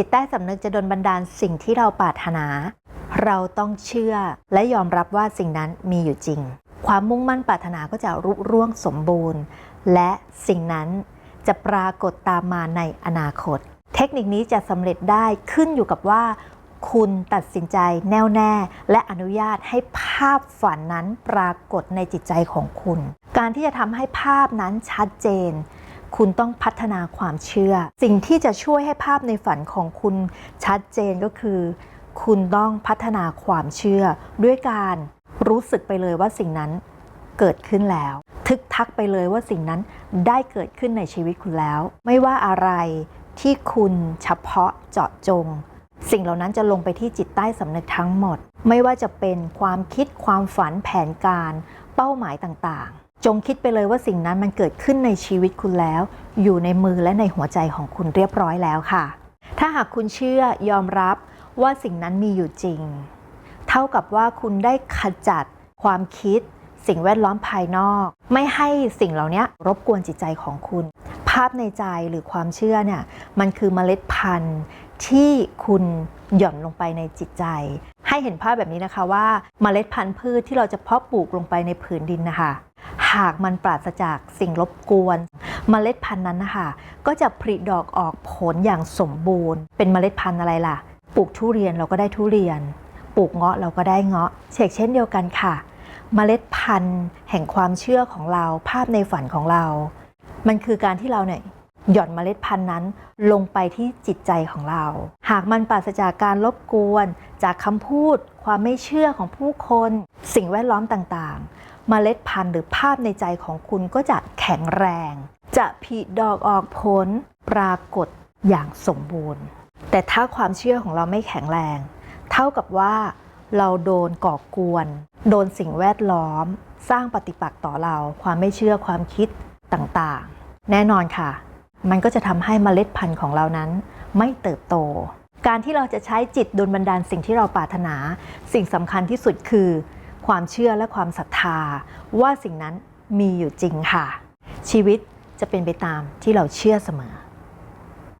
จิตใต้สำนึกจะดลบันดาลสิ่งที่เราปรารถนา เราต้องเชื่อและยอมรับว่าสิ่งนั้นมีอยู่จริง ความมุ่งมั่นปรารถนาก็จะรุ่ร่วงสมบูรณ์ และสิ่งนั้นจะปรากฏตามมาในอนาคต เทคนิคนี้จะสำเร็จได้ขึ้นอยู่กับว่า คุณตัดสินใจแน่วแน่ และอนุญาตให้ภาพฝันนั้นปรากฏในจิตใจของคุณ การที่จะทำให้ภาพนั้นชัดเจน คุณต้องพัฒนาความเชื่อ สิ่งที่จะช่วยให้ภาพในฝันของคุณชัดเจนก็คือ คุณต้องพัฒนาความเชื่อ ด้วยการรู้สึกไปเลยว่าสิ่งนั้นเกิดขึ้นแล้ว ทึกทักไปเลยว่าสิ่งนั้นได้เกิดขึ้นในชีวิตคุณแล้ว ไม่ว่าอะไรที่คุณเฉพาะเจาะจง สิ่งเหล่านั้นจะลงไปที่จิตใต้สำนึกทั้งหมด ไม่ว่าจะเป็นความคิดความฝันแผนการ เป้าหมายต่างๆ จงคิดไปเลยว่าสิ่งนั้นมันเกิดขึ้นในชีวิตคุณแล้ว อยู่ในมือและในหัวใจของคุณเรียบร้อยแล้วค่ะ ถ้าหากคุณเชื่อยอมรับว่าสิ่งนั้นมีอยู่จริง เท่ากับว่าคุณได้ขจัดความคิด สิ่งแวดล้อมภายนอก ไม่ให้สิ่งเหล่านี้รบกวนจิตใจของคุณ ภาพในใจหรือความเชื่อเนี่ยมันคือเมล็ดพันธุ์ที่คุณหย่อนลงไปในจิตใจ ให้เห็นภาพแบบนี้นะคะว่าเมล็ดพันธุ์พืชที่เราจะเพาะปลูกลงไปในผืนดินนะคะหากมันปราศจากสิ่งรบกวนเมล็ดพันธุ์นั้นนะคะก็จะผลิดอกออกผลอย่างสมบูรณ์ เป็นเมล็ดพันธุ์อะไรล่ะ ปลูกทุเรียนเราก็ได้ทุเรียน ปลูกเงาะเราก็ได้เงาะเชกเช่นเดียวกันค่ะเมล็ดพันธุ์แห่งความเชื่อของเราภาพในฝันของเรา มันคือการที่เราเนี่ย หย่อนเมล็ดพันธุ์นั้น ลงไปที่จิตใจของเรา หากมันปราศจากการรบกวน จากคำพูด ความไม่เชื่อของผู้คน สิ่งแวดล้อมต่างๆ เมล็ดพันธุ์หรือภาพในใจของคุณก็จะแข็งแรง จะผลิดอกออกผลปรากฏอย่างสมบูรณ์ แต่ถ้าความเชื่อของเราไม่แข็งแรง เท่ากับว่าเราโดนก่อกวน โดนสิ่งแวดล้อม สร้างปฏิปักษ์ต่อเรา ความไม่เชื่อความคิดต่างๆ แน่นอนค่ะ มันก็จะทำให้เมล็ดพันธุ์ของเรานั้นไม่เติบโต การที่เราจะใช้จิตดลบันดาลสิ่งที่เราปรารถนา สิ่งสำคัญที่สุดคือ ความเชื่อและความศรัทธา ว่าสิ่งนั้นมีอยู่จริงค่ะ ชีวิตจะเป็นไปตามที่เราเชื่อเสมอ